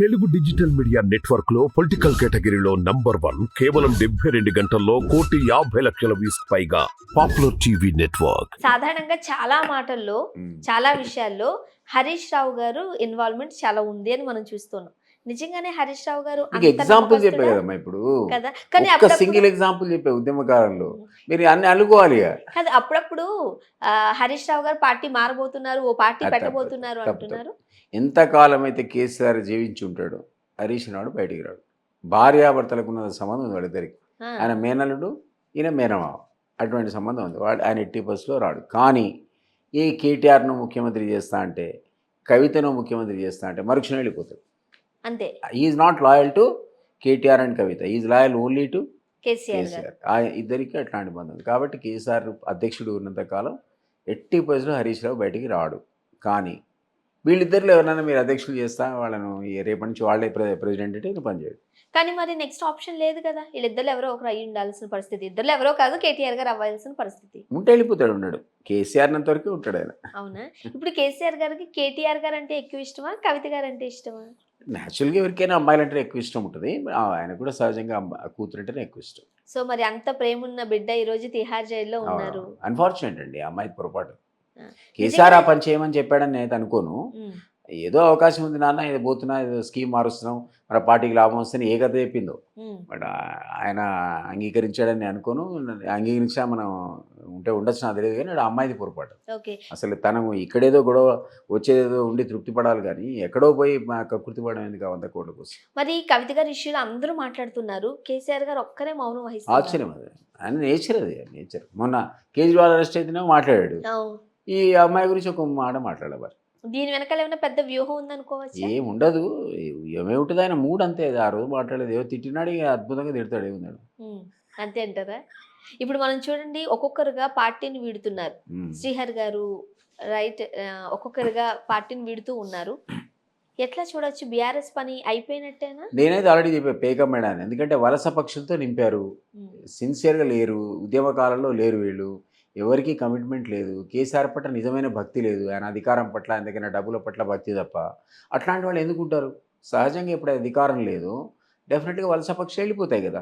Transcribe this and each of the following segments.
Telugu digital media నెట్వర్క్లో political కేటగిరీలో number one కేవలం డెబ్బై రెండు గంటల్లో కోటి యాభై లక్షల వ్యూస్ పైగా పాపులర్ టీవీ నెట్వర్క్. సాధారణంగా చాలా మాటల్లో చాలా విషయాల్లో హరీష్ రావు గారు ఇన్వాల్వ్మెంట్ చాలా ఉంది అని మనం చూస్తున్నాం. నిజంగానే హరీష్ రావు గారు ఎగ్జాంపుల్ చెప్పే నమ్మకస్తుడా? కదమ్మా ఇప్పుడు? కదా. సింగిల్ ఎగ్జాంపుల్ చెప్పే ఉద్యమకారంలో మీరు అన్ని అనుకోవాలి. కాదు అప్పుడప్పుడు హరీష్ రావు గారు పార్టీ మారబోతున్నారు ఓ పార్టీ పెట్టబోతున్నారు అంటున్నారు. ఎంతకాలం అయితే కేసీఆర్ జీవించి ఉంటాడో హరీష్ నాడు బయటికి రాడు. భార్యాభర్తలకు ఉన్న సంబంధం ఉంది వాళ్ళిద్దరికి. ఆయన మేనల్లుడు ఈయన మేనమావ అటువంటి సంబంధం ఉంది. వాడు ఆయన ఎట్టి బస్సులో రాడు. కానీ ఈ కేటీఆర్ను ముఖ్యమంత్రి చేస్తా అంటే కవితను ముఖ్యమంత్రి చేస్తా అంటే మరుక్షణం వెళ్ళిపోతాడు. అంతే. Is not loyal to KTR and Kavitha is loyal only to KCR ఆ ఇద్దరికి అట్లాంటి బంధం కాబట్టి కేసీఆర్ అధ్యక్షుడు ఉన్నంతకాలం ఎట్టి పరిస్థితుల్లో హరీష్ రావు బయటికి రాడు. కానీ వీళ్ళిద్దరిలో ఎవరైనా మీరు అధ్యక్షులు చేస్తా వాళ్ళను రేపటి నుంచి వాళ్ళే ప్రె- ప్రెసిడెంట్ అంటే పనిచేయడు కానీ మరి నెక్స్ట్ ఆప్షన్ లేదు కదా. వీళ్ళిద్దరు ఎవరో ఒకరు అయ్యి ఉండాల్సిన పరిస్థితి. ఇద్దరు ఎవరో కాదు కేటీఆర్ గారు అవ్వాల్సిన పరిస్థితి. ఉంటే వెళ్ళిపోతాడు ఉన్నాడు. కేసీఆర్ నంత వరకు ఉంటాడు ఆయన. అవునా? ఇప్పుడు కేసీఆర్ గారికి కేటీఆర్ గారు అంటే ఎక్కువ ఇష్టమా? కవిత గారు అంటే ఇష్టమా? న్యాచురల్గా ఎవరికైనా అమ్మాయిలు అంటే ఎక్కువ ఇష్టం ఉంటుంది. ఆయన కూడా సహజంగా కూతురు అంటేనే ఎక్కువ ఇష్టం. సో మరి అంత ప్రేమ ఉన్న బిడ్డ ఈ రోజు తిహార్ జైల్లో ఉన్నారు. అన్ఫార్చునేట్ అండి ఆ అమ్మాయి పొరపాటు. కేసీఆర్ ఆ పని చేయమని చెప్పాడని నేను అనుకోను. ఏదో అవకాశం ఉంది నాన్న ఇది పోతున్నా ఏదో స్కీమ్ మారుస్తున్నాం మన పార్టీకి లాభం వస్తే ఏ కథ చెప్పిందో. బట్ ఆయన అంగీకరించాడని నేను అనుకోను. అంగీకరించా మనం ఉంటే ఉండొచ్చు నాకు తెలియదు కానీ అమ్మాయిది పొరపాటు. అసలు తను ఇక్కడేదో గొడవ వచ్చేదేదో ఉండి తృప్తి పడాలి కానీ ఎక్కడో పోయి కృతి పడడం ఎందుకు వంద కోట్ల కోసం? మరి కవిత గారి ఇష్యూలో అందరూ మాట్లాడుతున్నారు. కేసీఆర్ గారు ఒక్కరే మౌనం వహిస్తున్నారు. ఆశ్చర్యం అది. ఆయన నేచర్ అది నేచర్. మొన్న కేజ్రీవాల్ అరెస్ట్ అయితేనే మాట్లాడాడు. ఈ అమ్మాయి గురించి ఒక మాట మాట్లాడేవారు దీని వెనకాల ఏమైనా పెద్ద వ్యూహం ఉందనుకోవచ్చు ఏం ఉండదు. ఏమేమింటుంది ఆయన మూడ్ అంతే. ఆ రోజు మాట్లాడేది ఏదో తిట్టినాడు ఇక అద్భుతంగా తిడతాడు ఏముందాడు అంతే అంటారా? ఇప్పుడు మనం చూడండి ఒక్కొక్కరుగా పార్టీని వీడుతున్నారు. శ్రీహర్ గారు రైట్ ఒక్కొక్కరుగా పార్టీని వీడుతూ ఉన్నారు. ఎట్లా చూడొచ్చు? బీఆర్ఎస్ పని అయిపోయినట్టేనా? నేనైతే ఆల్రెడీ చెప్పా పేకమ్మేడాన్ని ఎందుకంటే వలస పక్షులతో నింపారు. సిన్సియర్గా లేరు. ఉద్యమ కాలంలో లేరు వీళ్ళు. ఎవరికీ కమిట్మెంట్ లేదు. కేసీఆర్ పట్ల నిజమైన భక్తి లేదు. ఆయన అధికారం పట్ల ఆయన దగ్గర డబ్బుల పట్ల భక్తి తప్ప అట్లాంటి వాళ్ళు ఎందుకు ఉంటారు? సహజంగా ఇప్పుడు అధికారం లేదు. డెఫినెట్గా వలస పక్షి వెళ్ళిపోతాయి కదా.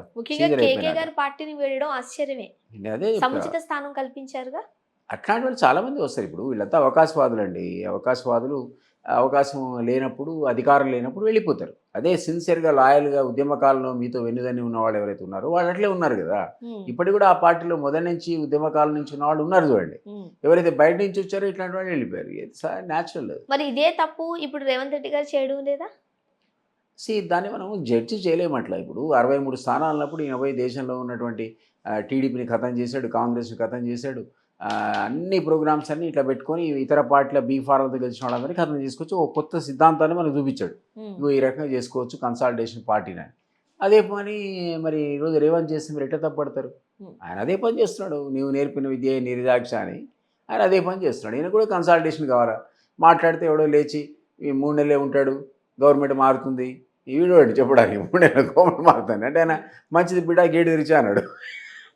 గారు పార్టీని వీడడం ఆశ్చర్యమే. అదే. సముచిత స్థానం కల్పించారుగా? అట్లాంటి వాళ్ళు చాలామంది వస్తారు. ఇప్పుడు వీళ్ళంతా అవకాశవాదులు అండి అవకాశవాదులు అవకాశం లేనప్పుడు అధికారం లేనప్పుడు వెళ్ళిపోతారు. అదే సిన్సియర్గా లాయల్గా ఉద్యమ కాలంలో మీతో వెన్నుదని ఉన్న వాళ్ళు ఎవరైతే ఉన్నారో వాళ్ళు అట్లే ఉన్నారు కదా. ఇప్పటికి కూడా ఆ పార్టీలో మొదటి నుంచి ఉద్యమ కాలం నుంచి ఉన్న వాళ్ళు ఉన్నారు చూడండి. ఎవరైతే బయట నుంచి వచ్చారో ఇట్లాంటి వాళ్ళు వెళ్ళిపోయారు. న్యాచురల్ మరి ఇదే తప్పు ఇప్పుడు రేవంత్ రెడ్డి గారు చేయడం లేదా? సి దాన్ని మనం జడ్జి చేయలేము అట్లా. ఇప్పుడు అరవై మూడు స్థానాలు ఉన్నప్పుడు ఈయన పోయి దేశంలో ఉన్నటువంటి టీడీపీని ఖతం చేశాడు కాంగ్రెస్ని ఖతం చేశాడు. అన్ని ప్రోగ్రామ్స్ అన్ని ఇట్లా పెట్టుకొని ఇతర పార్టీల బీ ఫార్లతో గెలిచిన వాళ్ళందరినీ ఖతం చేసుకొచ్చి ఒక కొత్త సిద్ధాంతాన్ని మనకు చూపించాడు. ఇగో ఈ రకంగా చేసుకోవచ్చు కన్సాలిడేషన్ పార్టీని అని. అదే పని మరి ఈరోజు రేవంత్ చేస్తే మీరు ఎట్లా తప్పడతారు. ఆయన అదే పని చేస్తున్నాడు. నీవు నేర్పిన విద్య నిర్దాక్ష అని. ఆయన అదే పని చేస్తున్నాడు. ఈయన కూడా కన్సాలిడేషన్ కావాలా? మాట్లాడితే ఎవడో లేచి ఈ మూడు నెలలే ఉంటాడు. గవర్నమెంట్ మారుతుంది. ఈ వీడు చెప్పడానికి మూడు నెలలు గవర్నమెంట్ మారుతుంది. అంటే ఆయన మంచిది బిడ్డ గేటు తెరిచా అన్నాడు.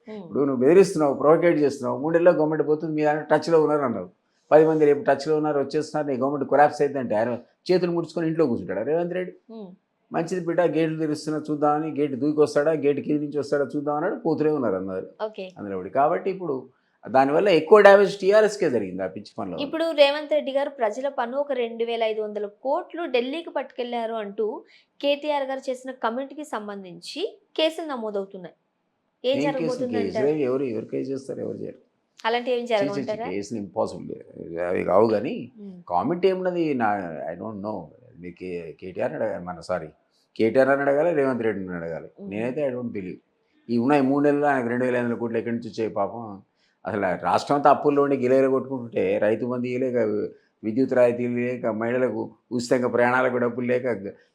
ఇప్పుడు నువ్వు బెదిరిస్తున్నావు ప్రొవోకేట్ చేస్తున్నావు మూడు నెలల్లో గవర్నమెంట్ పోతుంది మీ ఆయన టచ్లో ఉన్నారు అన్నావు. పది మంది రేపు టచ్లో ఉన్నారు వచ్చేస్తున్నారు నీ గవర్నమెంట్ కొరాప్స్ అయితే ఆయన చేతులు ముడుచుకొని ఇంట్లో కూర్చుంటాడు? రేవంత్ రెడ్డి. మంచిది బిడ్డ గేట్లు తెరుస్తున్నా చూద్దామని గేటు దూకి వస్తాడా గేట్ కింద నుంచి వస్తాడా చూద్దాం అన్నాడు పోతూనే ఉన్నారు ఓకే. అందులో. కాబట్టి ఇప్పుడు దానివల్ల ఎక్కువ డ్యామేజ్ టీఆర్ఎస్కే జరిగింది ఆ పిచ్చి పనిలో ఇప్పుడు రేవంత్ రెడ్డి గారు ప్రజల పన్ను ఒక రెండు వేల ఐదు వందల కోట్లు ఢిల్లీకి పట్టుకెళ్ళారు అంటూ కేటీఆర్ గారు చేసిన కమెంట్కి సంబంధించి కేసులు నమోదవుతున్నాయి. ఏం జరగబోతుంది ఎవరు ఎవరు కేసు చేస్తారు? ఎవరు చేయరు. అలాంటి ఏం జరగమంటారా? కేసులు ఇంపాసిబుల్ అవి కావు కానీ కామెంట్ ఏమున్నది? నా ఐ డోంట్ నో మీరు కే కేటీఆర్ అడగాలి. మన సారీ కేటీఆర్ అని అడగాలి రేవంత్ రెడ్డిని అడగాలి. నేనైతే ఐ డోంట్ బిలీవ్ ఈ ఉన్నాయి మూడు నెలలు ఆయనకు రెండు వేల ఐదు వందల కోట్లు ఎక్కడి నుంచి వచ్చాయి పాపం? అసలు రాష్ట్రం అంతా అప్పుల్లో ఉండి గిలేలు కొట్టుకుంటుంటే రైతు మంది లేక విద్యుత్ రాయితీలు లేక మహిళలకు ఉచితంగా ప్రయాణాలకు డబ్బులు లేక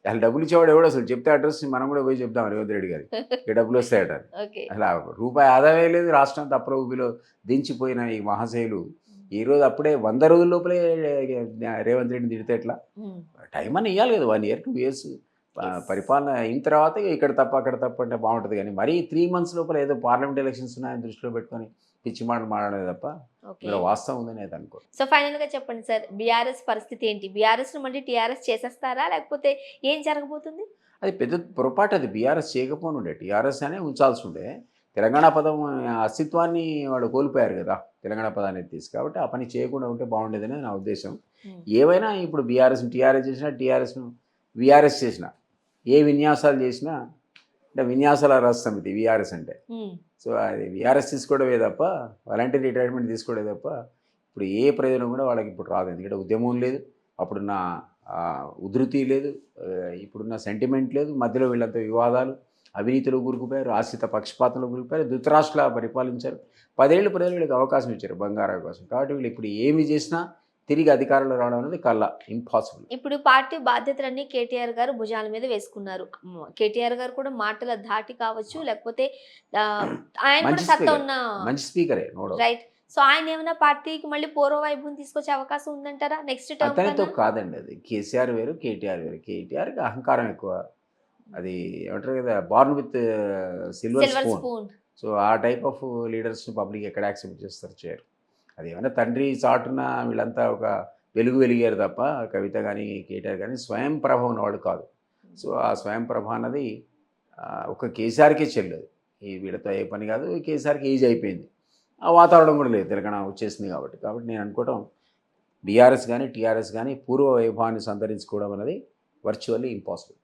అసలు డబ్బులు ఇచ్చేవాడు ఎవడు అసలు? చెప్తే అడ్రస్ మనం కూడా పోయి చెప్తాం రేవంత్ రెడ్డి గారి ఇక డబ్బులు వస్తాయట అసలు రూపాయి ఆదాయం లేదు రాష్ట్రం అంతా అప్పుల ఊపిలో దించిపోయిన ఈ మహాశైలు. ఈ రోజు అప్పుడే వంద రోజుల లోపలే రేవంత్ రెడ్డిని తిడితే ఎట్లా? టైం అని ఇవ్వాలి కదా వన్ ఇయర్ టూ ఇయర్స్. పరిపాలన అయిన తర్వాత ఇక ఇక్కడ తప్ప అక్కడ తప్ప అంటే బాగుంటుంది. కానీ మరీ త్రీ మంత్స్ లోపల ఏదో పార్లమెంట్ ఎలక్షన్స్ ఉన్నాయని దృష్టిలో పెట్టుకొని పిచ్చి మాటలు మాట్లాడలేదు తప్ప వాస్తవం ఉందని అయితే అనుకో సో ఫైనల్గా చెప్పండి సార్ బీఆర్ఎస్ పరిస్థితి ఏంటి? బీఆర్ఎస్ మళ్ళీ టీఆర్ఎస్ చేసేస్తారా? లేకపోతే ఏం జరగబోతుంది? అది పెద్ద పొరపాటు అది. బీఆర్ఎస్ చేయకపోనుండే టీఆర్ఎస్ అనే ఉంచాల్సి ఉండే. తెలంగాణ పదం అస్తిత్వాన్ని వాళ్ళు కోల్పోయారు కదా తెలంగాణ పదాన్ని తీసి. కాబట్టి ఆ పని చేయకుండా ఉంటే బాగుండేదని నా ఉద్దేశం. ఏవైనా ఇప్పుడు బీఆర్ఎస్ టీఆర్ఎస్ చేసినా టీఆర్ఎస్ను విఆర్ఎస్ చేసినా ఏ విన్యాసాలు చేసినా అంటే విన్యాసాల రస సమితి విఆర్ఎస్ అంటే. సో అది విఆర్ఎస్ తీసుకోవడమే తప్ప వాలంటీర్ రిటైర్మెంట్ తీసుకోవడమే తప్ప ఇప్పుడు ఏ ప్రయోజనం కూడా వాళ్ళకి ఇప్పుడు రాదు. ఎందుకంటే ఉద్యమం లేదు అప్పుడున్న ఉధృతి లేదు ఇప్పుడున్న సెంటిమెంట్ లేదు మధ్యలో వీళ్ళంతా వివాదాలు అవినీతిలో కూరుకుపోయారు ఆశ్రిత పక్షపాతంలో కూరుకుపోయారు ధృతరాష్ట్ర పరిపాలించారు. పదేళ్ళు ప్రజలు వీళ్ళకి అవకాశం ఇచ్చారు బంగారు అవకాశం కాబట్టి వీళ్ళు ఇప్పుడు ఏమి చేసినా తిరిగి అధికారంలో రావడం అనేది కల్లా ఇంపాసిబుల్ ఇప్పుడు పార్టీ బాధ్యతలన్నీ కేటీఆర్ గారు భుజాల మీద వేసుకున్నారు. కేటీఆర్ గారు కూడా మాటల ధాటి కావచ్చు లేకపోతే ఆయన కూడా సత్తా. ఉన్న మంచి స్పీకరే రైట్. సో ఆయన ఏమైనా పార్టీకి మళ్ళీ పూర్వ వైభవం తీసుకొచ్చే అవకాశం ఉందంటారా? నెక్స్ట్ అతనితో టర్మ్ కాదండి అది. కేసీఆర్ వేరు కేటీఆర్ వేరు. కేటీఆర్కి అహంకారం ఎక్కువ. అది ఏమంటారు కదా born with silver spoon so ఆ టైప్ ఆఫ్ లీడర్స్ని పబ్లిక్ ఎక్కడ యాక్సెప్ట్ చేస్తారు? చేయరు అది ఏమైనా తండ్రి చాటున వీళ్ళంతా ఒక వెలుగు వెలిగారు తప్ప కవిత కానీ కేటీఆర్ కానీ స్వయం ప్రభ ఉన్నవాడు కాదు. సో ఆ స్వయం ప్రభ అన్నది ఒక కేసీఆర్కే చెల్లదు. ఈ వీళ్ళతో ఏ పని కాదు కేసీఆర్కి ఏజ్ అయిపోయింది. ఆ వాతావరణం కూడా లేదు తెలంగాణ వచ్చేసింది కాబట్టి. కాబట్టి నేను అనుకోవటం బీఆర్ఎస్ కానీ టీఆర్ఎస్ కానీ పూర్వ వైభవాన్ని సంతరించుకోవడం అనేది వర్చువల్లీ ఇంపాసిబుల్.